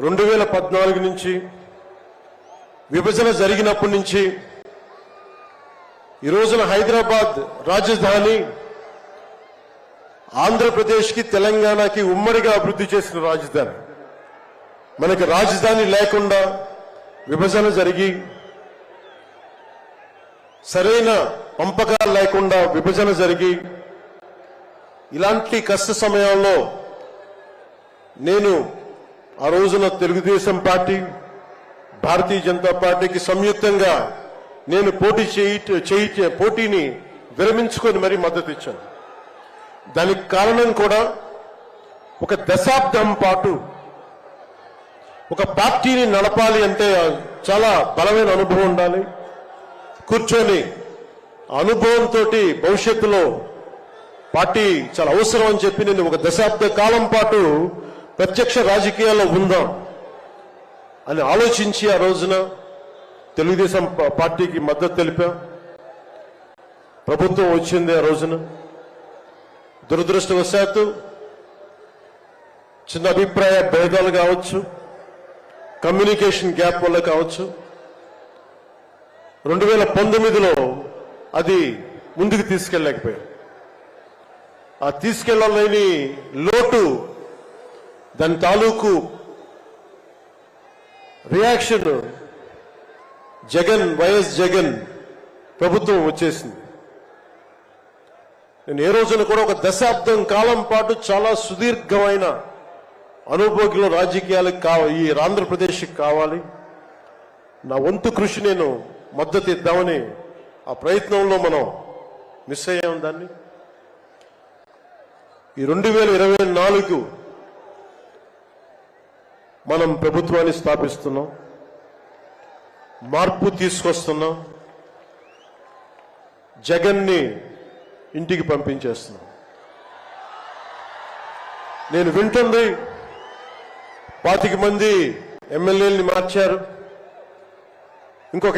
రెండు వేల పద్నాలుగు నుంచి విభజన జరిగినప్పటి నుంచి ఈ రోజున హైదరాబాద్ రాజధాని ఆంధ్రప్రదేశ్కి తెలంగాణకి ఉమ్మడిగా అభివృద్ధి చేసిన రాజధాని. మనకి రాజధాని లేకుండా విభజన జరిగి సరైన పంపకాలు లేకుండా విభజన జరిగి ఇలాంటి కష్ట సమయంలో నేను ఆ రోజున తెలుగుదేశం పార్టీ భారతీయ జనతా పార్టీకి సంయుక్తంగా నేను పోటీ చేయి చేయి పోటీని విరమించుకొని మరీ మద్దతు ఇచ్చాను. దానికి కారణం కూడా ఒక దశాబ్దం పాటు ఒక పార్టీని నడపాలి అంటే చాలా బలమైన అనుభవం ఉండాలి. కూర్చొని ఆ అనుభవంతో భవిష్యత్తులో పార్టీ చాలా అవసరం అని చెప్పి నేను ఒక దశాబ్ద కాలం పాటు ప్రత్యక్ష రాజకీయాల్లో ఉందాం అని ఆలోచించి ఆ రోజున తెలుగుదేశం పార్టీకి మద్దతు తెలిపాం. ప్రభుత్వం వచ్చింది ఆ రోజున. దురదృష్టవశాత్తు చిన్న అభిప్రాయ భేదాలు కావచ్చు కమ్యూనికేషన్ గ్యాప్ వల్ల కావచ్చు. రెండు వేల పంతొమ్మిదిలో అది ముందుకు తీసుకెళ్ళలేకపోయాం. ఆ తీసుకెళ్ళలేని లోటు దాని తాలూకు రియాక్షన్ జగన్ వైఎస్ జగన్ ప్రభుత్వం వచ్చేసింది. నేను ఏ రోజున కూడా ఒక దశాబ్దం కాలం పాటు చాలా సుదీర్ఘమైన అనుభోగిలో రాజకీయాలకు కావాలి ఈ ఆంధ్రప్రదేశ్కి కావాలి. నా వంతు కృషి నేను మద్దతు ఇద్దామని ఆ ప్రయత్నంలో మనం మిస్ అయ్యాం దాన్ని. ఈ రెండు వేల ఇరవై నాలుగు మనం ప్రభుత్వాన్ని స్థాపిస్తున్నాం. మార్పు తీసుకొస్తున్నాం. జగన్ని ఇంటికి పంపించేస్తున్నాం. నేను వింటుంది పాతిక మంది ఎమ్మెల్యేలని మార్చారు. ఇంకొక